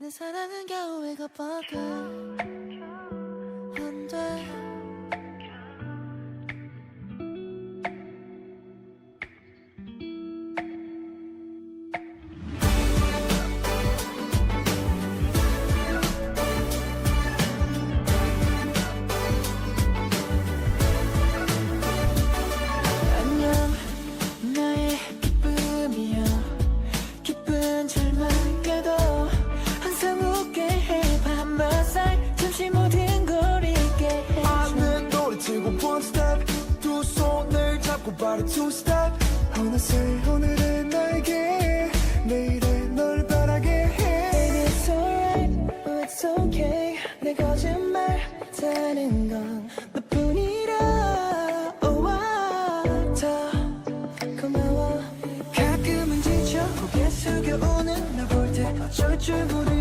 내 사랑은 겨우 이것밖에 바로 two step. 어느새 오늘은 나에게 내일은 널 바라게 해. Baby it's alright, oh it's okay. 내 거짓말 다는 건 너뿐이라. Oh, ah, 더 고마워. 가끔은 지쳐 고개 숙여 오는 널 볼 때 어쩔 줄 모르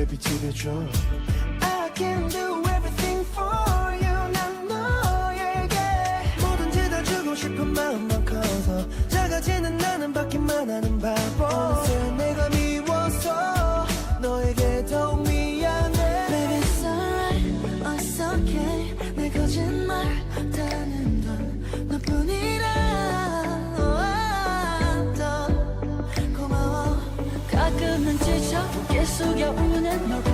내 빛이 되줘 I can do everything for you. 난 너에게 뭐든지 다 주고 싶은 마음만 커서 작아지는 나는 받기만 하는 바보. 어느새 내가 미워서 너에게 더욱 미안해. Baby it's alright, it's okay 내 거짓말 숙여 우는 널